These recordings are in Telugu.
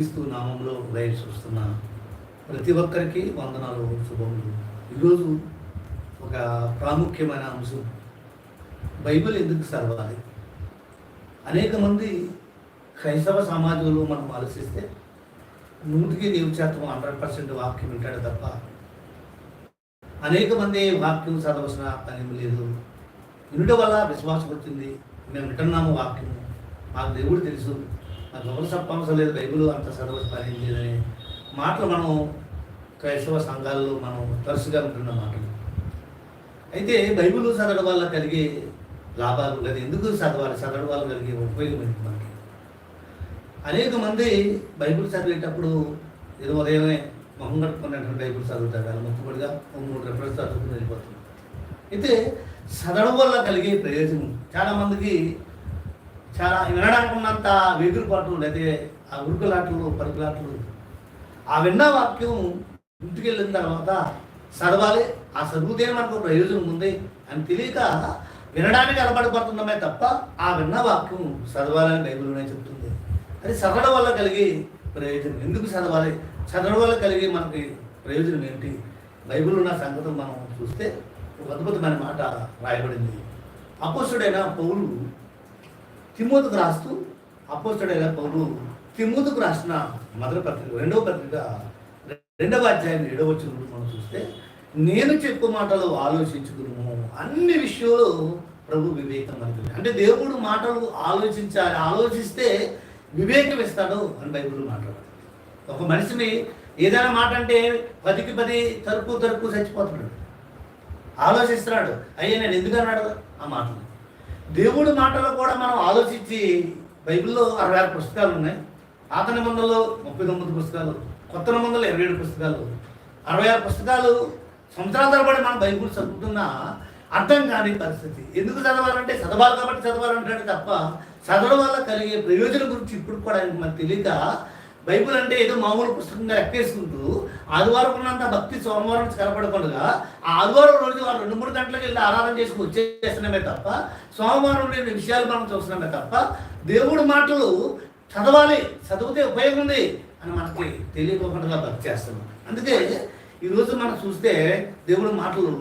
క్రీస్తు నామంలో లైవ్ చూస్తున్న ప్రతి ఒక్కరికి వందనాలు శుభములు. ఈరోజు ఒక ప్రాముఖ్యమైన అంశం. బైబిల్ ఎందుకు చదవాలి? అనేక మంది క్రైస్తవ సమాజంలో మనం ఆలోచిస్తే నూటికి నీవు శాతం హండ్రెడ్ పర్సెంట్ వాక్యం వింటాడు తప్ప అనేక మంది వాక్యం చదవలసిన పని లేదు. వినడం వల్ల విశ్వాసం వచ్చింది మేము వింటున్నాము వాక్యము. మాకు దేవుడు తెలుసు. నాకు ఎవరు చెప్పవసరం లేదు బైబిల్ అంత చదవలసిన పని మాటలు మనం క్రైస్తవ సంఘాల్లో మనం తరచుగా ఉంటున్న మాటలు. అయితే బైబిల్ చదవడం వల్ల కలిగే లాభాలు లేదా ఎందుకు చదవాలి? చదవడం వల్ల కలిగే ఉపయోగం ఏంటి మనకి? అనేక మంది బైబిల్ చదివేటప్పుడు ఏదో ఉదయమే మొహం కట్టుకున్నటువంటి బైబిల్ చదువుతాడు అలా మొక్కుబడిగా మూడు రెఫరెన్స్ చదువుకుని వెళ్ళిపోతుంది అయితే చదవడం వల్ల కలిగే ప్రయోజనం చాలామందికి చాలా వినడానికి ఉన్నంత వెగురుపాట్లు లేదా ఆ ఉరుకులాట్లు పరుకులాట్లు ఆ విన్న వాక్యం ఇంటికి వెళ్ళిన తర్వాత చదవాలి. ఆ చదివితే మనకు ప్రయోజనం ఉంది అని తెలియక వినడానికి అలవాటుపడుతున్నామే తప్ప ఆ విన్న వాక్యం చదవాలని బైబిల్లోనే చెప్తుంది. అది చదవడం వల్ల కలిగే ప్రయోజనం. ఎందుకు చదవాలి? చదవడం వల్ల కలిగే మనకి ప్రయోజనం ఏంటి? బైబిల్ ఉన్న సంగతి మనం చూస్తే ఒక అద్భుతమైన మాట రాయబడింది. అపోసుడైన పౌలు తిమ్మోతుకు రాస్తూ అపోస్తుడైన పౌలు తిమ్మోతుకు రాసిన మొదటి పత్రిక రెండవ పత్రిక రెండవ అధ్యాయం ఏడవ వచ్చిన మనం చూస్తే నేను చెప్పు మాటలు ఆలోచించుకున్నాము అన్ని విషయంలో ప్రభు వివేకం మనకి అంటే దేవుడు మాటలు ఆలోచించాలి ఆలోచిస్తే వివేకం ఇస్తాడు అని బైబుల్ మాట్లాడు ఒక మనిషిని ఏదైనా మాట అంటే పదికి పది తరుపు తరుపు చచ్చిపోతున్నాడు. ఆలోచిస్తున్నాడు. అయ్యా నేను ఎందుకు అన్నాడు? ఆ మాటలు. దేవుడి మాటలు కూడా మనం ఆలోచించి బైబిల్లో అరవై ఆరు పుస్తకాలు ఉన్నాయి. పాత నిబంధనలో ముప్పై తొమ్మిది పుస్తకాలు కొత్త నిబంధనలు ఇరవై ఏడు పుస్తకాలు. అరవై ఆరు పుస్తకాలు సంవత్సరాల తరబడి మనం బైబిల్ చదువుతున్నా అర్థం కాని పరిస్థితి. ఎందుకు చదవాలంటే చదవాలి కాబట్టి చదవాలంటాడు తప్ప చదవడం వల్ల కలిగే ప్రయోజనం గురించి ఇప్పుడు కూడా మనకు తెలియక బైబుల్ అంటే ఏదో మామూలు పుస్తకంగా ఎక్కేసుకుంటూ ఆదివారం ఉన్నంత భక్తి సోమవారం కనపడకుండా ఆ ఆదివారం రోజు వాళ్ళు రెండు మూడు గంటలకు వెళ్ళి ఆరాధన చేసుకుని వచ్చేస్తున్నామే తప్ప సోమవారం లేని విషయాలు మనం చూస్తున్నామే తప్ప దేవుడి మాటలు చదవాలి చదివితే ఉపయోగం ఉంది అని మనకి తెలియకోకుండా భక్తి చేస్తున్నాం. అందుకే ఈరోజు మనం చూస్తే దేవుడి మాటలు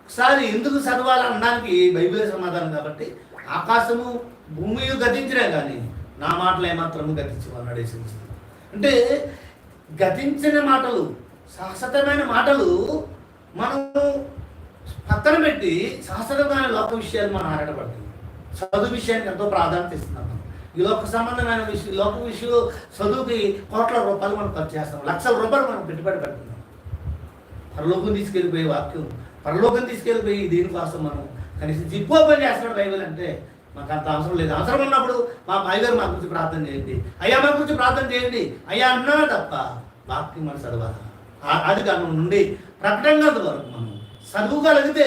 ఒకసారి ఎందుకు చదవాలి అనడానికి బైబిలే సమాధానం కాబట్టి ఆకాశము భూమి గతించినా కానీ నా మాటలు ఏమాత్రము గతించమన్నాడు యేసుక్రీస్తు. అంటే గతించిన మాటలు శాశ్వతమైన మాటలు మనం పక్కన పెట్టి శాశ్వతమైన లోక విషయాలు మనం ఆరాటపడుతుంది చదువు విషయానికి ఎంతో ప్రాధాన్యత ఇస్తున్నాం ఈ లోక సంబంధమైన విషయం లోక విషయం చదువుకి కోట్ల రూపాయలు మనం ఖర్చు చేస్తాం. లక్షల రూపాయలు మనం పెట్టుబడి పెడుతున్నాం. పరలోకం తీసుకెళ్ళిపోయే వాక్యం పరలోకం తీసుకెళ్ళిపోయి దీనికోసం మనం కనీసం జిప్పు పని చేస్తున్నాడు బైబిల్ అంటే మాకు అంత అవసరం లేదు. అవసరం ఉన్నప్పుడు మా పైగారు మా గురించి ప్రార్థన చేయండి. అయ్యా మా గురించి ప్రార్థన చేయండి. అయ్యా అన్నా తప్ప వాక్యం మన చదవాలి అది ఆది కాలం నుండి ప్రకటనగా వరకు మనం చదువుగలిగితే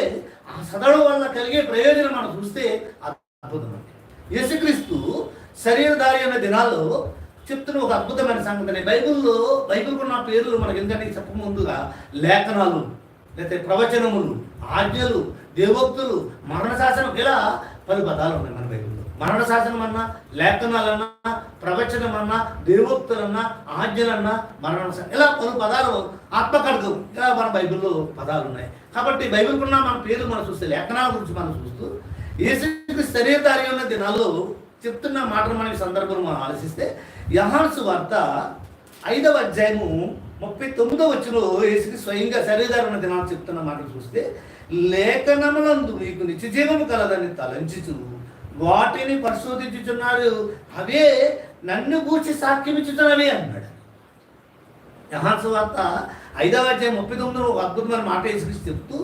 ఆ చదవడం వల్ల కలిగే ప్రయోజనం మనం చూస్తే అద్భుతం యేసుక్రీస్తు శరీరధారి అనే దినాల్లో చెప్తున్న ఒక అద్భుతమైన సంఘటన. బైబిల్లో బైబిల్కి ఉన్న పేర్లు మనకి ఎందుకంటే చెప్పక ముందుగా లేఖనాలు లేకపోతే ప్రవచనములు ఆజ్ఞలు దేవోక్తులు మరణ శాసనం ఇలా పలు పదాలు ఉన్నాయి మన బైబిల్లో. మరణ శాసనం అన్నా లేఖనాలన్నా ప్రవచనం అన్నా దేవోక్తులన్నా ఆజ్ఞలన్నా మరణ ఇలా పలు పదాలు ఆత్మకర్గం ఇలా మన బైబిల్లో పదాలు ఉన్నాయి. కాబట్టి బైబిల్కున్న మన పేరు మనం చూస్తే లేఖనాల గురించి మనం చూస్తూ యేసుకి శరీరధారి ఉన్న దినాల్లో చెప్తున్న మాటలు మన సందర్భం మనం ఆలోచిస్తే యహాన్సు వార్త ఐదవ అధ్యాయము ముప్పై తొమ్మిదో వచ్చిన యేసుకి స్వయంగా శరీరధారణ దినాలు చెప్తున్న మాట చూస్తే లేఖనములందు నీకు నిత్యజీవము కలదని తలంచుచు వాటిని పరిశోధించుచున్నారు. అవే నన్ను గూర్చి సాక్ష్యమిచ్చుతున్నవి అన్నాడు. యహాన్స్ వార్త ఐదవ అధ్యాయం ముప్పై తొమ్మిదిలో ఒక అద్భుతమైన మాట వేసుకుని చెప్తూ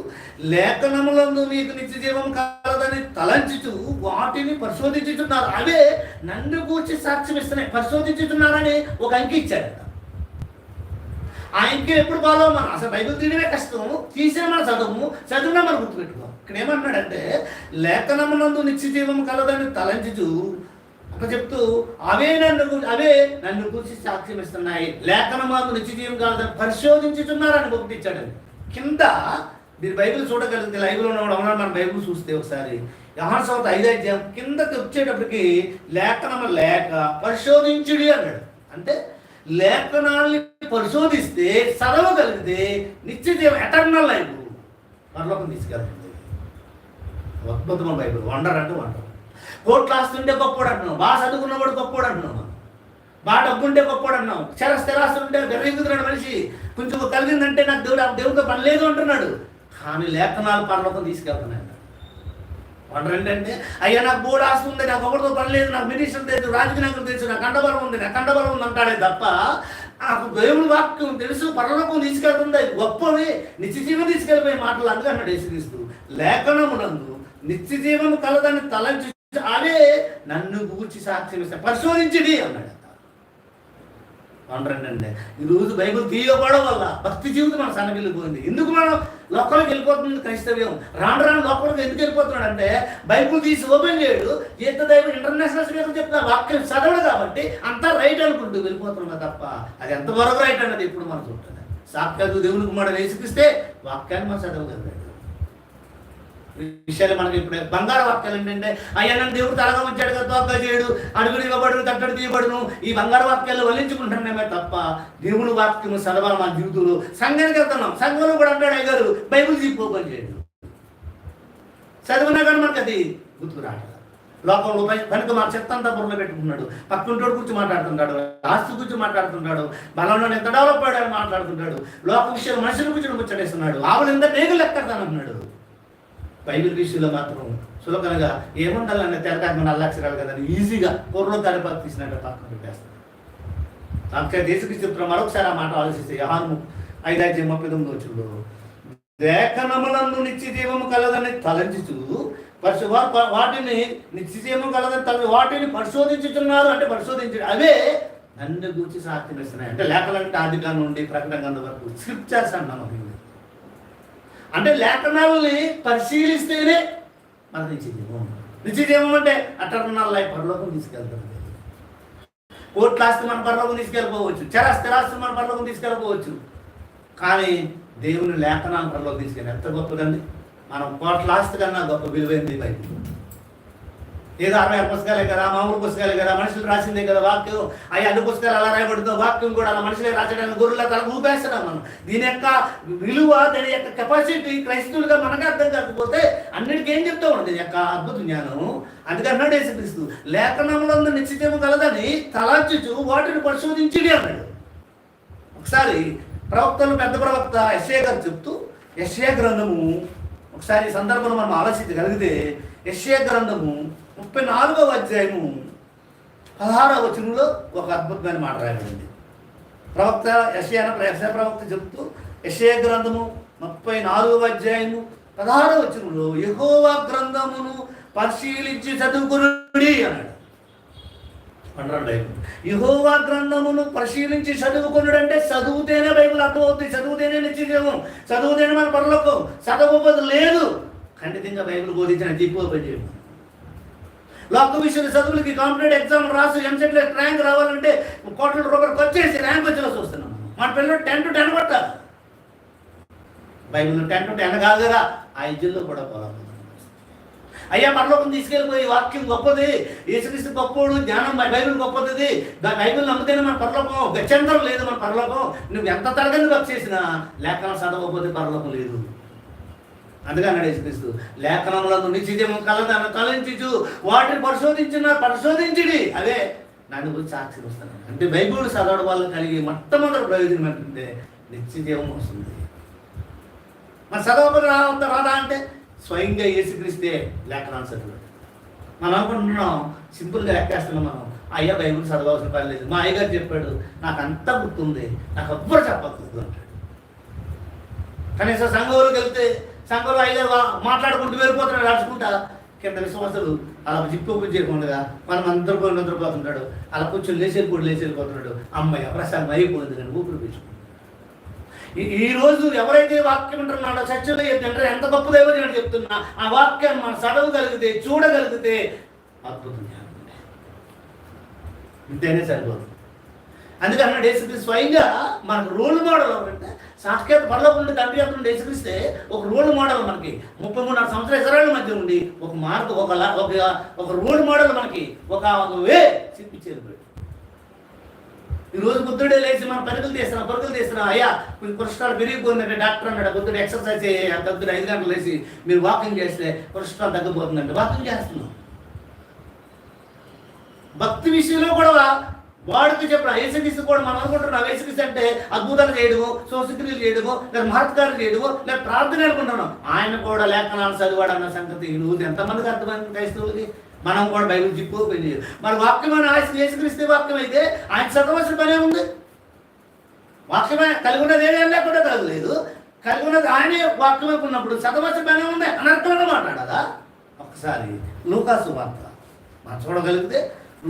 లేఖనములందు మీకు నిత్య జీవం కలదని తలంచుచు వాటిని పరిశోధించుతున్నారు అవే నన్ను కూర్చి సాక్ష్యం ఇస్తున్నాయి పరిశోధించుతున్నారని ఒక అంకి ఇచ్చాడు ఆయనకి ఎప్పుడు ఫాలో మనం? అసలు బైబిల్ తీయడమే కష్టం. తీసిన మనం చదువు. చదివినా మనం గుర్తుపెట్టుకోం. ఇక్కడ ఏమంటున్నాడంటే లేఖనమునందు నిత్య జీవం కలదని తలంచుచు అక్కడ చెప్తూ అవే నన్ను అవే నన్ను గురించి సాక్ష్యం ఇస్తున్నాయి. లేఖనమాకు నిత్య జీవం కాదని పరిశోధించుతున్నారని ఒకటి కింద మీరు బైబిల్ చూడగలిగితే లైవ్లో ఉన్నప్పుడు అవునా? మనం బైబిల్ చూస్తే ఒకసారి. యహాసవత ఐదు అధ్యాయం కిందకి వచ్చేటప్పటికి లేఖనము లేక పరిశోధించుడి అన్నాడు. అంటే లేఖనాల్ని పరిశోధిస్తే చదవగలిగితే నిత్య జీవం ఎటర్నల్ లైఫ్ మరలోకం తీసుకెళ్తుంది. అద్భుతమైన బైబిల్. వండర్ అంటే వండర్. కోట్లు ఆస్తుంటే గొప్పోడు అంటున్నాం. బాగా చదువుకున్నవాడు గొప్పోడు అంటున్నాం. మనం. బాగా డబ్బుంటే గొప్పోడు అంటున్నాం. చర స్థిరాస్తుంటే గర్వించుతున్నాడు మనిషి. కొంచెం కలిగిందంటే నాకు దేవుడు ఆ దేవుడితో పని లేదు అంటున్నాడు. కానీ లేఖనాలు పరలోకం తీసుకెళ్తున్నాయి. వండర్ ఏంటంటే అయ్యా నాకు బోర్డు ఆస్తి ఉంది నాకు ఒకరితో పని లేదు నాకు మినిస్టర్ తెలుసు రాజకీయ తెలుసు నాకు కండబలం ఉంది నాకు కండబలం ఉంది అంటాడే తప్ప నాకు దేవుని వాక్యం తెలుసు పరలోకం తీసుకెళ్తుంది అది గొప్పవి నిత్య జీవం తీసుకెళ్ళిపోయే మాటలు అందుకు అన్నాడు యేసుక్రీస్తు. లేఖనమునందు నిత్య జీవం కలదని తలంచి అదే నన్ను గూర్చి సాక్ష్యం ఇస్తా పరిశోధించడి అన్నాడు. అంటారండి ఈరోజు బైబుల్ తీయకపోవడం వల్ల భక్తి జీవితం మన సన్నగిల్లిపోయింది ఎందుకు మనం లోపలికి వెళ్ళిపోతుంది క్రైస్తవ్యం. రాను రాను లోకంలోకి ఎందుకు వెళ్ళిపోతున్నాడు అంటే బైబుల్ తీసి ఓపెన్ చేయడు. ఈత దైవం ఇంటర్నేషనల్ స్పీకర్ చెప్తున్న వాక్యం చదవడు కాబట్టి అంతా రైట్ అనుకుంటూ వెళ్ళిపోతున్నా తప్ప అది ఎంతవరకు రైట్ అన్నది ఇప్పుడు మనం చూడాలి సాక్షాత్తు దేవునికి మనం వేసిపిస్తే వాక్యాన్ని మనం చదవగలరు విషయాలు మనకి ఇప్పుడు బంగారు వాక్యాలు ఏంటంటే అయ్యా నన్ను దేవుడు తలగా ఉంచాడు కదా తోక చేయడు అడుగుడు ఇవ్వబడును తట్టడు తీయబడును. ఈ బంగారు వాక్యాలు వల్లించుకుంటున్నామే తప్ప దేవుని వాక్యము చదవాలి మన జీవితంలో సంఘానికి వెళ్తున్నాం. సంఘంలో కూడా అంటాడు అయ్యారు బైబుల్ తీసుకోపని చేయడు. చదివినా కానీ మనకి అది గుర్తుకు రావట్లేదు. లోకంలో కనుక మా చెత్త అంతా బుర్రలో పెట్టుకున్నాడు పక్కింటోడు గురించి మాట్లాడుతుంటాడు ఆస్తి గురించి మాట్లాడుతుంటాడు బలంలో ఎంత డెవలప్ అయ్యాడని మాట్లాడుతుంటాడు. లోక విషయాలు మనుషుల గురించి ముచ్చటేస్తున్నాడు. ఆవులు ఎంత నేగులు ఎక్కడతానంటున్నాడు బైబిల్ విషయంలో మాత్రం సులభంగా ఏముండాలన్న తెరకాక మన అల్లక్షరాలు కదా ఈజీగా పూర్వం కరిపాకు తీసినట్టు పక్కన పెట్టేస్తాడు అంతే దేశకి చెప్తున్న మరొకసారి ఆ మాట ఆలోచిస్తే యహాను ఐదాయిరത്തി ముప్పై తొమ్మిది వచ్చుడు లేఖనములందు నిత్యజీవము కలదని తలంచుచు పరిశు వాటిని నిత్యజీవము కలదని తల వాటిని పరిశోధించుతున్నారు అంటే పరిశోధించు అవే నన్ను గురించి సాధ్యం ఇస్తున్నాయి అంటే లేఖలంటే ఆదిగా నుండి ప్రకటన వరకు స్క్రిప్చర్స్ అన్నాం అవి. అంటే లేఖనాలని పరిశీలిస్తేనే మన నిత్యజీవం నిత్యజీవం అంటే అటర్నల్ లైఫ్ పరలోకం తీసుకెళ్తుంది కోట్ల ఆస్తి మన పరలోకం తీసుకెళ్ళిపోవచ్చు. చర స్థిరాస్తి మన పరలోకం తీసుకెళ్ళిపోవచ్చు. కానీ దేవుని లేఖనాలను పరలోకం తీసుకెళ్ళి ఎంత గొప్పదండి? మనం కోట్ల ఆస్తి కన్నా గొప్ప విలువైంది బయట ఏదో అరవై ఆరు పుస్తకాలే కదా మామూలు పుస్తకాలే కదా మనుషులు రాసిందే కదా వాక్యం. అవి అన్ని పుస్తకాలు అలా రాయబడుతుందో వాక్యం కూడా అలా మనుషులే రాసడానికి గురువుల తల ఊపేస్తున్నాం మనం. దీని యొక్క విలువ దాని యొక్క కెపాసిటీ క్రైస్తవులుగా మనకు అర్థం కాకపోతే అన్నిటికీ ఏం చెప్తా ఉంది దీని యొక్క అద్భుత జ్ఞానం. అందుకే అన్నాడు యేసుక్రీస్తు లేఖనంలో నిశ్చితము కలదని తలాచుచు వాటిని పరిశోధించిడి అన్నాడు. ఒకసారి ప్రవక్తలు పెద్ద ప్రవక్త ఎస్ఏ గారు చెప్తూ ఎస్ఏ గ్రంథము ఒకసారి సందర్భంలో మనం ఆలోచించగలిగితే యశ్య గ్రంథము ముప్పై నాలుగవ అధ్యాయము పదహారవ వచనంలో ఒక అద్భుతమైన మాట రాయబడింది. ప్రవక్త యశ్య యశ్య ప్రవక్త చెప్తూ యశ్య గ్రంథము ముప్పై నాలుగవ అధ్యాయము పదహారవ వచనంలో యెహోవా గ్రంథమును పరిశీలించి చదువుకుని అన్నాడు. అంటారు బైబిల్ యహోవా గ్రంథమును పరిశీలించి చదువుకున్నాడు అంటే చదువుతేనే బైబిల్ అర్థమవుతుంది చదువుతేనే నిత్యజీవం చదువుతేనే మన పనులకు చదవబోదు లేదు. ఖండితంగా బైబిల్ బోధించిన దిక్కు పనిచేయము లా కమిషన్ చదువులకి కాంపిటేటివ్ ఎగ్జామ్ రాసి ఎంసెట్లో ర్యాంక్ రావాలంటే కోట్ల రూపాయలు వచ్చేసి ర్యాంక్ వచ్చేలా చూస్తున్నాం. మన పిల్లలు టెన్ టు టెన్ పట్టాలి బైబిల్ టెన్ టు టెన్ కాదు కదా ఆ ఇజ్జల్లో కూడా పోవాలి అయ్యా పరలోకం తీసుకెళ్ళిపోయి వాక్యం గొప్పది యేసుక్రీస్తు గొప్పోడు జ్ఞానం బైబిల్ గొప్పది బైబిల్ నమ్మితేనే మన పరలోకం గచ్చంతరం లేదు మన పరలోకం. నువ్వు ఎంత తరగతి వచ్చేసినా చేసినా చదవకపోతే పరలోకం లేదు. అందుకే అన్నాడు యేసుక్రీస్తు లేఖనంలో నిశ్చితం కలదాన్ని తలంచు వాటిని పరిశోధించిన పరిశోధించిడి. అదే నన్ను గురించి సాక్షి వస్తాను అంటే బైబిల్ చదవడం వల్ల కలిగే మొట్టమొదటి ప్రయోజనం ఏంటంటే నిత్యజీవం వస్తుంది. మన చదవబడి రావద్దా రాదా అంటే? స్వయంగా యేసుక్రీస్తే లేఖనాలు చదివాడు. మనం అనుకుంటున్నాం సింపుల్గా ఎక్కేస్తున్నాం మనం. అయ్యా బైబిల్ చదవాల్సిన పని లేదు. మా అయ్యగారు చెప్పాడు నాకు అంతా గుర్తుంది నాకు ఎవ్వరు చెప్పకూడదు అంటాడు. కనీసం సంఘంలోకి వెళ్తే సంఘంలో ఐదారు మాట్లాడుకుంటూ వెళ్ళిపోతున్నాడు నడుచుకుంటా కింద విశ్వాసులు అలా జిప్పు ఓపెన్ చేయకుండా మనం అందరూ పోయి నిద్రపోతుంటాడు. అలా కూర్చొని లేచి వెళ్ళిపోయి లేచి వెళ్ళిపోతున్నాడు. అమ్మాయి ప్రశాంతం అయిపోయింది కానీ ఊపిరి పీల్చుకుంటాడు ఈ- ఈ రోజు ఎవరైతే వాక్యం వింటున్నాడో చర్చలో ఏంటంటే ఎంత గొప్ప దైవం నేను చెప్తున్నా ఆ వాక్యాన్ని మనం చదవగలిగితే చూడగలిగితే అద్భుతం ఇంతేనే సరిపోతుంది. అందుకే అన్నాడు స్వయంగా మనకు రోల్ మోడల్ ఎవరంటే సాక్షాత్ పరలోకం నుండి తండ్రి అక్కడ నుండి యేసుక్రీస్తే ఒక రోల్ మోడల్ మనకి. ముప్పై మూడున్నర సంవత్సరాల ఇసరాల మధ్య ఉండి ఒక మార్గ ఒక ఒక ఒక రోల్ మోడల్ మనకి. ఒక ఒక వే చూపించేది ఈరోజు బుద్ధుడే లేచి మనం పరుగులు తీస్తున్నాం పరుగులు తీస్తున్నాం అయ్యా కొంచెం కొలెస్ట్రాల్ పెరిగిపోయిందంటే డాక్టర్ అన్నాడు బుద్ధుడు ఎక్సర్సైజ్ చేయ బుద్ధుడు ఐదు గంటలు లేచి మీరు వాకింగ్ చేస్తే కొలెస్ట్రాల్ తగ్గిపోతుందంటే. వాకింగ్ చేస్తున్నాం. భక్తి విషయంలో కూడా వాడికి చెప్పిన యేసుక్రీస్తు కూడా మనం అనుకుంటున్నాం యేసుక్రీస్తు అంటే అద్భుతాలు చేయడము సోసుక్రియలు చేయడము లేదా మహత్కారులు చేయడము లేదా ప్రార్థన అనుకుంటున్నాం. ఆయన కూడా లేఖనాలు చదివాడు అన్న సంగతి నువ్వు ఎంతమందికి అర్థమైంది క్రైస్తవులకి? మనం కూడా బైబిల్ జిప్పు పెళ్ళి మరి వాక్యమైన ఆయన యేసుక్రీస్తు వాక్యం అయితే ఆయన చదవలసిన పనే ఉంది. వాక్యమే కలిగి ఉన్నది ఏదేం లేకుండా కలగలేదు. కలిగి ఉన్నది ఆయనే వాక్యమే ఉన్నప్పుడు చదవలసిన పనే ఉంది అనర్థంగా మాట్లాడదా ఒకసారి లూకాసు వార్త మనం చూడగలిగితే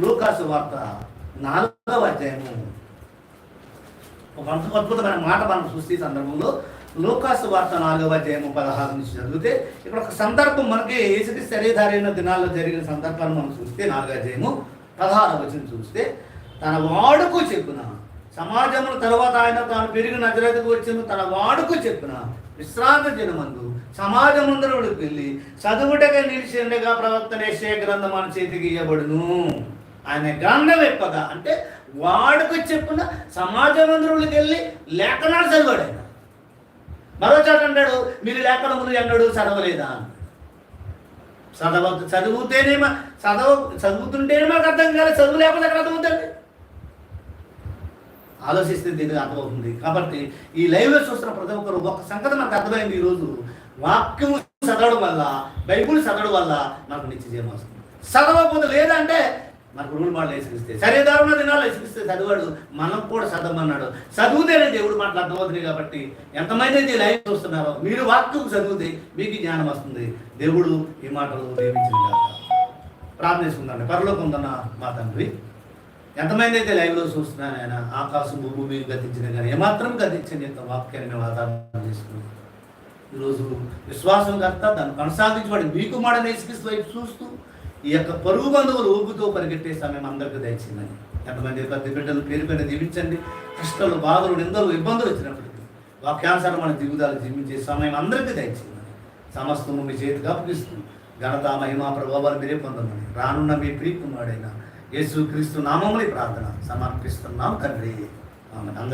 లూకాసు వార్త నాలుగవ అధ్యాయము. ఒక అంత అద్భుతమైన మాట మనం చూస్తే సందర్భంలో లోకాసు వార్త నాలుగవ అధ్యాయము పదహారు నుంచి చదివితే ఇక్కడ ఒక సందర్భం మనకి ఏసుకి శరీరధారైన దినాల్లో జరిగిన సందర్భాన్ని మనం చూస్తే నాలుగవ అధ్యాయము పదహారు వచ్చిన చూస్తే తన వాడుకు చెప్పిన సమాజముల తర్వాత ఆయన తాను పెరిగి నజరతకు వచ్చిన తన వాడుకు చెప్పిన విశ్రాంతి జనమందు సమాజముందరుడికి వెళ్ళి చదువుటగా నిలిచిండగా ఉండగా గ్రంథం మన చేతికి ఇవ్వబడును ఆయన గ్రంథం అంటే వాడుకు చెప్పిన సమాజమందరుడికి వెళ్ళి లేఖనాలు చదివాడు ఆయన. మరో చోట అంటాడు మీరు లేఖనములు అన్నాడు చదవలేదా? చదవ చదివితేనే చదవ చదువుతుంటేనే మాకు అర్థం కాదు చదువు లేకపోతే అక్కడ అర్థమవుతుంది. ఆలోచిస్తే దీనికి అర్థమవుతుంది. కాబట్టి ఈ లైవ్లో చూస్తున్న ప్రతి ఒక్కరు ఒక సంగతి మనకు అర్థమైంది ఈరోజు. వాక్యం చదవడం వల్ల బైబుల్ చదవడం వల్ల మనకు నిత్య జీవం వస్తుంది. చదవకపోతే లేదంటే మనకు రూల్ మాటలు వేసుకిస్తే సరే దారుణ దినాలు వేసుకిస్తే చదివాడు మనం కూడా చదవమన్నాడు. చదివితేనే దేవుడు మాటలు అర్థమవుతుంది కాబట్టి ఎంతమంది అయితే ఈ లైవ్ చూస్తున్నారో మీరు వాక్యం చదివితే మీకు జ్ఞానం వస్తుంది. దేవుడు ఈ మాటలు దీవించింది కాక ప్రార్థించుకుందండి పరలోకం ఉందన్న మా తండ్రి ఎంతమంది అయితే లైవ్లో చూస్తున్నాను ఆయన ఆకాశం భూమి గతించిన కానీ ఏమాత్రం గతించని యొక్క వాక్యాన్ని మేము ఆధారం చేసుకున్నాం. ఈరోజు విశ్వాసం కర్త దాన్ని కొనసాగించబడి మీకు మాట నేసికిస్తూ వైపు చూస్తూ ఈ యొక్క పరుగు బంధువులు ఊపుతో పరిగెట్టే సమయం అందరికీ దయచిందని ఎంతమంది పెద్ద బిడ్డలు పేరు పైన దీవించండి కష్టాలు బాధలు నిందలు ఇబ్బందులు వచ్చినప్పటికీ వాక్యానుసారం మన జీవితాలు జీవించే సమయం అందరికీ దయచిందని సమస్తము మీ చేతికి అప్పగిస్తుంది ఘనత మహిమా ప్రభావాలు మీరే పొందమని రానున్న మీ ప్రియకుమారుడైన యేసు క్రీస్తు నామముని ప్రార్థన సమర్పిస్తున్నాం తండ్రి. ఆమె